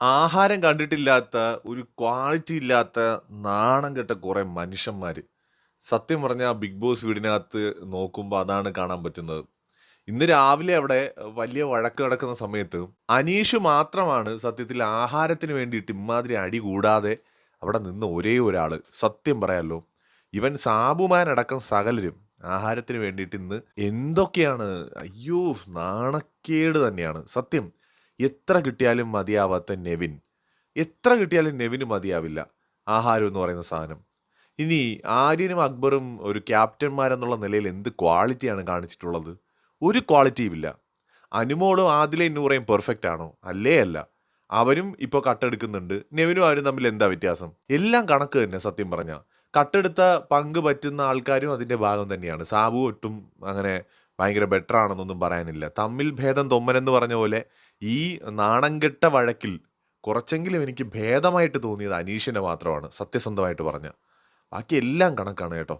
ആഹാരം കണ്ടിട്ടില്ലാത്ത, ഒരു ക്വാളിറ്റി ഇല്ലാത്ത, നാണം കെട്ട കുറെ മനുഷ്യന്മാർ സത്യം പറഞ്ഞാൽ ബിഗ് ബോസ് വീടിനകത്ത് നോക്കുമ്പോൾ അതാണ് കാണാൻ പറ്റുന്നത്. ഇന്ന് രാവിലെ അവിടെ വലിയ വഴക്ക് നടക്കുന്ന സമയത്ത് അനീഷ് മാത്രമാണ് സത്യത്തിൽ ആഹാരത്തിന് വേണ്ടിയിട്ട് ഇമ്മാതിരി അടി കൂടാതെ അവിടെ നിന്ന് ഒരേ ഒരാൾ സത്യം പറയാമല്ലോ ഇവൻ സാബുമാനടക്കം സകലരും ആഹാരത്തിന് വേണ്ടിയിട്ട് ഇന്ന് എന്തൊക്കെയാണ് അയ്യോ! നാണക്കേട് തന്നെയാണ്. സത്യം. എത്ര കിട്ടിയാലും മതിയാവാത്ത നെവിൻ. എത്ര കിട്ടിയാലും നെവിന് മതിയാവില്ല. ആഹാരം എന്ന് പറയുന്ന സാധനം. ഇനി ആര്യനും അക്ബറും ഒരു ക്യാപ്റ്റന്മാരെന്നുള്ള നിലയിൽ എന്ത് ക്വാളിറ്റിയാണ് കാണിച്ചിട്ടുള്ളത്? ഒരു ക്വാളിറ്റിയും ഇല്ല. അനുമോളും ആദിലയും നൂറയും പെർഫെക്റ്റ് ആണോ? അല്ലേ അല്ല. അവരും ഇപ്പോൾ കട്ടെടുക്കുന്നുണ്ട്. നെവിനും അവരും തമ്മിൽ എന്താ വ്യത്യാസം? എല്ലാം കണക്ക് തന്നെ സത്യം പറഞ്ഞാൽ കട്ടെടുത്ത പങ്ക് പറ്റുന്ന ആൾക്കാരും അതിന്റെ ഭാഗം തന്നെയാണ്. സാബു ഒട്ടും അങ്ങനെ ഭയങ്കര ബെറ്റർ ആണെന്നൊന്നും പറയാനില്ല. തമ്മിൽ ഭേദം തൊമ്മനെന്ന് പറഞ്ഞ പോലെ ഈ നാണംകെട്ട വഴക്കിൽ കുറച്ചെങ്കിലും എനിക്ക് ഭേദമായിട്ട് തോന്നിയത് അനീഷിനെ മാത്രമാണ്. സത്യസന്ധമായിട്ട് പറഞ്ഞ ബാക്കി എല്ലാം കണക്കാണ് കേട്ടോ.